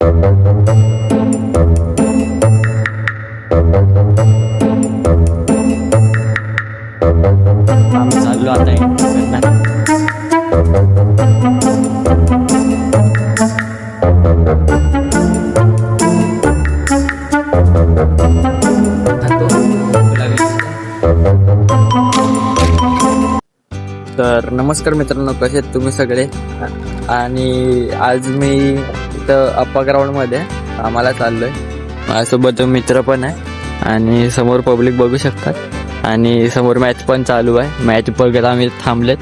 आम्ही तर नमस्कार मित्रांनो कसे आहेत तुम्ही सगळे? आणि आज मी इथं अप्पा ग्राउंडमध्ये आम्हाला चाललोय. माझ्यासोबत मित्र पण आहे आणि समोर पब्लिक बघू शकतात. आणि समोर मॅच पण चालू आहे. मॅच बघत आम्ही थांबलेत.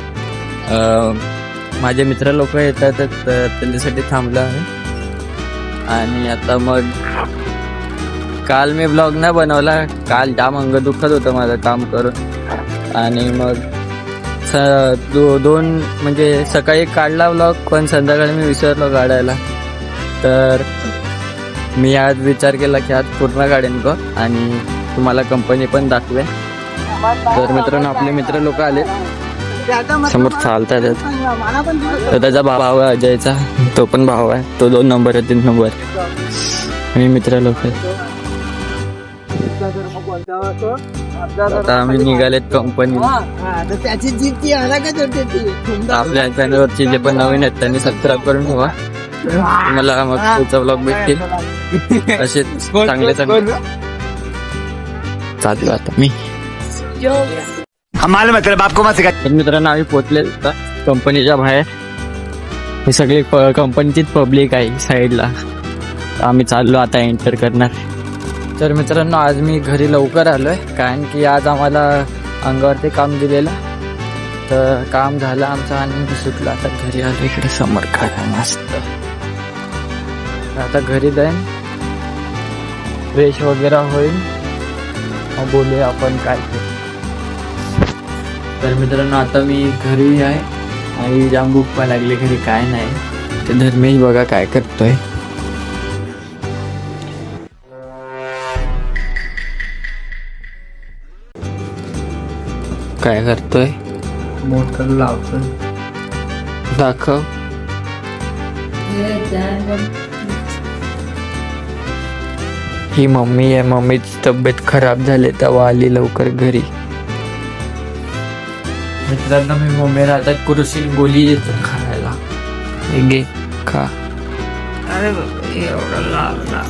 माझे मित्र लोक येतात तर त्यांच्यासाठी थांबलं आहे. आणि आता मग काल मी ब्लॉग नाही बनवला. काल जाम अंग दुखत होतं माझं काम करून. आणि मग स दो दोन म्हणजे सकाळी काढला ब्लॉग पण संध्याकाळी मी विसरलो काढायला. तर मी आज विचार केला की आज पूर्ण काढेन ग आणि तुम्हाला कंपनी पण दाखवेन. तर मित्रांनो आपले मित्र लोक आले समोर चालतात तर त्याचा भाव आहे अजयचा. तो पण भाव आहे. तो दोन नंबर आहे तीन नंबर. आणि मित्र लोक आहेत आता आम्ही निघालेत कंपनी त्याची जीप ती अलगच होते ती? आपल्या चॅनलवरचे जे पण नवीन आहेत त्यांनी सबस्क्राईब करून ठेवा. तुम्हाला मग पुढचा ब्लॉग भेटतील. असे चांगले चांगले. चालू आता मी. हम मालूम है तेरे बाप को मत सिखा तर मित्रांनो आम्ही पोचले कंपनीच्या बाहेर. ही सगळी कंपनीचीच पब्लिक आहे साईडला आम्ही चाललो आता एंटर करणार. तर मित्रांनो आज मी घरी लवकर आलो आहे कारण की आज आम्हाला अंगावरती काम दिलेलं. तर काम झालं आमचं आणि सुटलं. आता घरी आलो इकडे समोर खायला मस्त. आता घरी जाईन. फ्रेश वगैरे होईल मग बोलूया आपण काय तर मित्रांनो आता मी घरी आहे आणि जाम पण लागली घरी काय नाही. ते धर्मेश बघा काय करतोय. काय करतोय मोटर लावतो दाखव ही मम्मी आहे मम्मीची तब्येत खराब झाली तेव्हा आली लवकर घरी मित्रांनो मी मम्मी राहतात कुरुशील गोली देतो खायला घे खा अरे बाबा एवढं लावला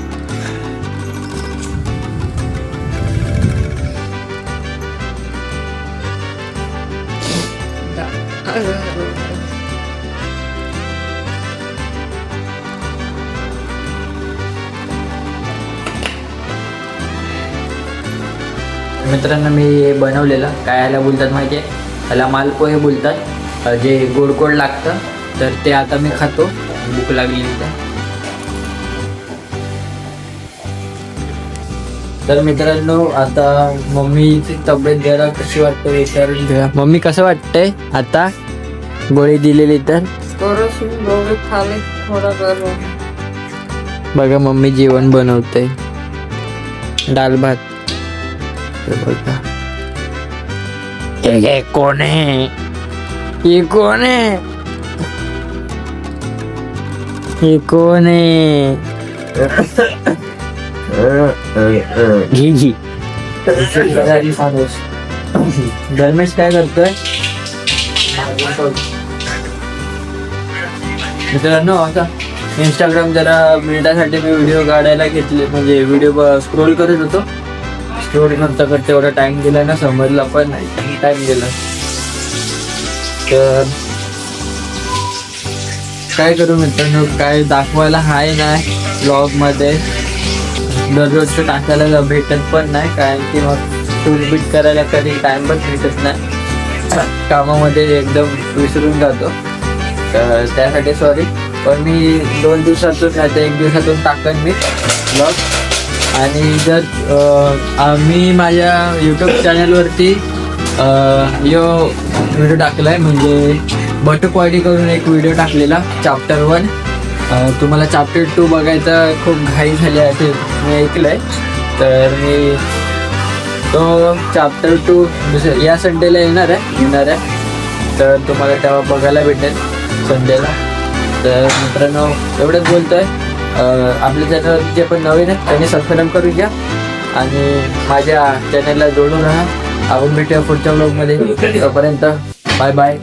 मित्रांनो मी हे बनवलेलं. काय याला बोलतात माहिती आहे त्याला मालपोहे बोलतात. जे गोड गोड लागतं तर ते आता मी खातो. भूक लागली तर तर मित्रांनो आता मम्मीची तब्येत जरा कशी वाटते विचारून घ्या मम्मी कसं वाटतंय? आता गोळी दिलेली तर? बघा मम्मी जेवण बनवते. डाल भात हे हे? कोण आहे हे? कोण आहे हे? कोण आहे घे घे धर्मेश काय करतोय? मित्रांनो आता इंस्टाग्राम जरा मिनिटासाठी मी व्हिडिओ काढायला घेतले. म्हणजे व्हिडिओ स्क्रोल करत होतो. स्टोरी नंतर करता एवढा टाइम दिला ना समजला पण नाही. टाइम गेला? तर काय करू मित्रांनो? काय दाखवायला हाय नाही ब्लॉगमध्ये. दररोजचं टाकायला भेटत पण नाही कारण की मग शूट बीट करायला कधी टाइम पण भेटत नाही. कामामध्ये एकदम विसरून जातो. तर त्यासाठी सॉरी पण मी दोन दिवसातून नाही तर एक दिवसातून टाकन मी ब्लॉग आणि जर मी आम्ही माझ्या यूट्यूब चॅनलवरती यो व्हिडिओ टाकला आहे म्हणजे बटुकवाडी करून एक व्हिडिओ टाकलेला चाप्टर वन तुम्हाला चॅप्टर टू बघायचा खूप घाई झाली आहे ते मी ऐकलं आहे तर मी तो चाप्टर टू दुसऱ्या या संडेला येणार आहे येणार आहे. तर तुम्हाला तेव्हा बघायला भेटेल संडेला तर मित्रांनो एवढंच बोलतो आहे आपल्या चॅनल जे पण नवीन आहेत त्यांनी सबस्क्राईब करून घ्या. आणि माझ्या चॅनलला जोडून राहा. आपण भेटूया पुढच्या ब्लॉगमध्ये तोपर्यंत बाय बाय